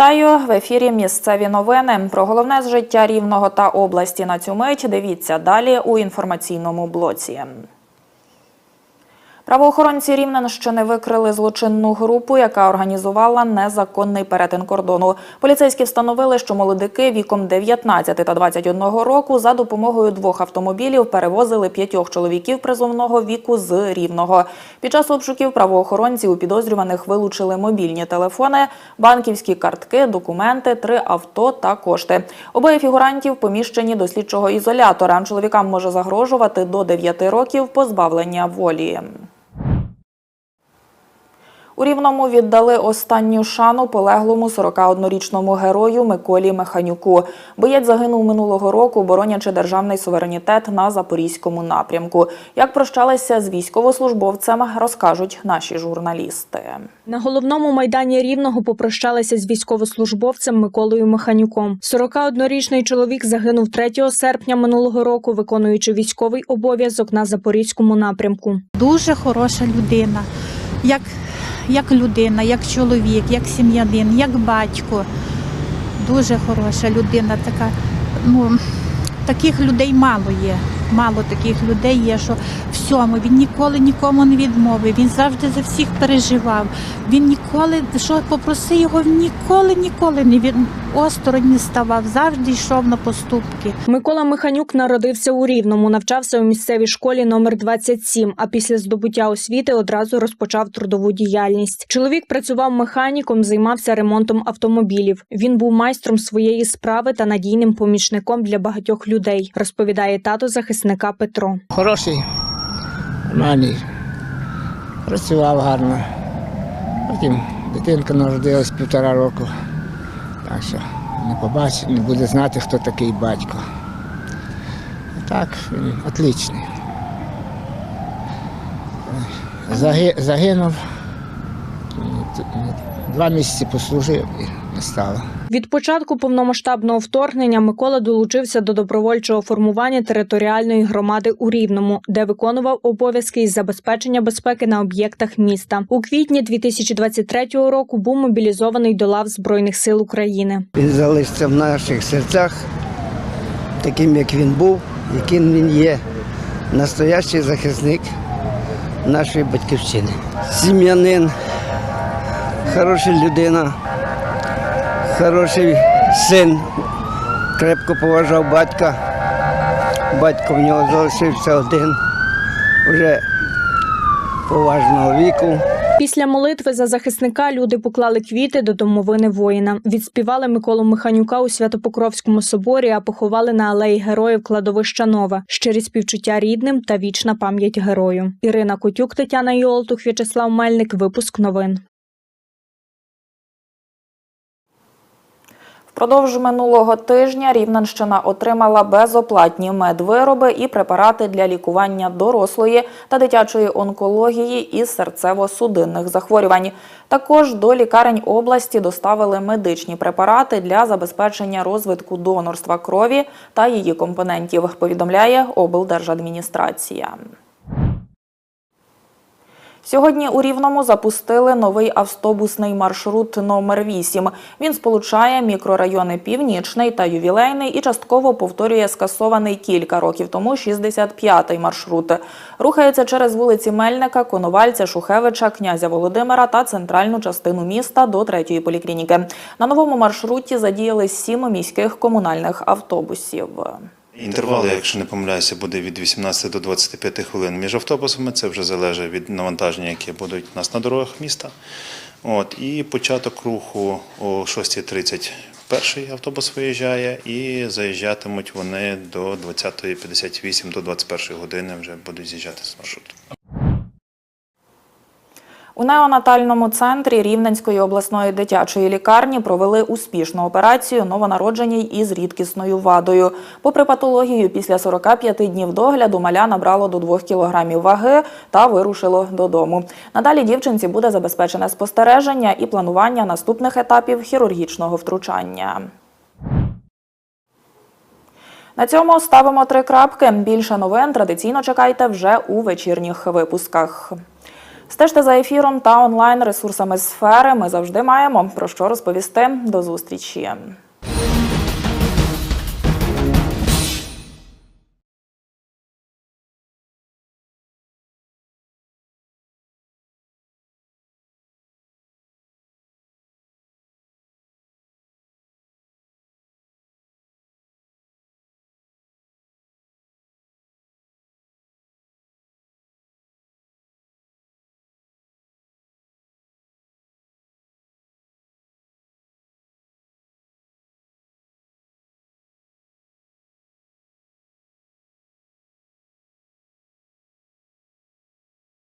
Вітаю в ефірі. Місцеві новини про головне з життя рівного та області на цю мить. Дивіться далі у інформаційному блоці. Правоохоронці Рівненщини викрили злочинну групу, яка організувала незаконний перетин кордону. Поліцейські встановили, що молодики віком 19 та 21 року за допомогою двох автомобілів перевозили п'ятьох чоловіків призовного віку з Рівного. Під час обшуків правоохоронці у підозрюваних вилучили мобільні телефони, банківські картки, документи, три авто та кошти. Обоє фігурантів поміщені до слідчого ізолятора. Чоловікам може загрожувати до 9 років позбавлення волі. У Рівному віддали останню шану полеглому 41-річному герою Миколі Механюку. Боєць загинув минулого року, боронячи державний суверенітет на запорізькому напрямку. Як прощалися з військовослужбовцем, розкажуть наші журналісти. На головному майдані Рівного попрощалися з військовослужбовцем Миколою Механюком. 41-річний чоловік загинув 3 серпня минулого року, виконуючи військовий обов'язок на запорізькому напрямку. дуже хороша людина, як, як людина, як чоловік, як сім'янин, як батько. Дуже хороша людина, така. Ну, таких людей мало є. Мало таких людей є, що всьому він ніколи нікому не відмовив. Він завжди за всіх переживав. Він ніколи, що попроси його, він ніколи, ніколи не від осторонь не ставав, завжди йшов на поступки. Микола Механюк народився у Рівному, навчався у місцевій школі номер 27, а після здобуття освіти одразу розпочав трудову діяльність. Чоловік працював механіком, займався ремонтом автомобілів. Він був майстром своєї справи та надійним помічником для багатьох людей, розповідає тато захисника Петро. Хороший, нормальний, працював гарно. Потім дитинка народилась півтора року. Так що не побачить, не буде знати, хто такий батько. Так, він отличний. Заги, загинув, два місяці послужив і не стало. Від початку повномасштабного вторгнення Микола долучився до добровольчого формування територіальної громади у Рівному, де виконував обов'язки із забезпечення безпеки на об'єктах міста. У квітні 2023 року був мобілізований до лав Збройних сил України. Він залишиться в наших серцях, таким як він був, яким він є. Настоящий захисник нашої батьківщини. Сім'янин, хороша людина, хороший син, крепко поважав батька. Батько в нього залишився один, вже поважного віку. Після молитви за захисника люди поклали квіти до домовини воїна. Відспівали Миколу Миханюка у Святопокровському соборі, а поховали на алеї героїв кладовища Нове. Щирі співчуття рідним та вічна пам'ять герою. Ірина Котюк, Тетяна Йолтух, В'ячеслав Мельник. Випуск новин. Впродовж минулого тижня Рівненщина отримала безоплатні медвироби і препарати для лікування дорослої та дитячої онкології і серцево-судинних захворювань. Також до лікарень області доставили медичні препарати для забезпечення розвитку донорства крові та її компонентів, повідомляє облдержадміністрація. Сьогодні у Рівному запустили новий автобусний маршрут номер 8 Він сполучає мікрорайони Північний та Ювілейний і частково повторює скасований кілька років тому 65-й маршрут. Рухається через вулиці Мельника, Коновальця, Шухевича, князя Володимира та центральну частину міста до третьої поліклініки. На новому маршруті задіяли сім міських комунальних автобусів. Інтервал, якщо не помиляюся, буде від 18 до 25 хвилин між автобусами. Це вже залежить від навантаження, які будуть у нас на дорогах міста. От, і початок руху о 6.30 перший автобус виїжджає, і заїжджатимуть вони до 20.58 до 21 години вже будуть з'їжджати з маршруту. У неонатальному центрі Рівненської обласної дитячої лікарні провели успішну операцію новонародженій із рідкісною вадою. Попри патологію, після 45 днів догляду маля набрало до 2 кілограмів ваги та вирушило додому. Надалі дівчинці буде забезпечене спостереження і планування наступних етапів хірургічного втручання. На цьому ставимо три крапки. Більше новин традиційно чекайте вже у вечірніх випусках. Стежте за ефіром та онлайн ресурсами сфери. Ми завжди маємо про що розповісти. До зустрічі.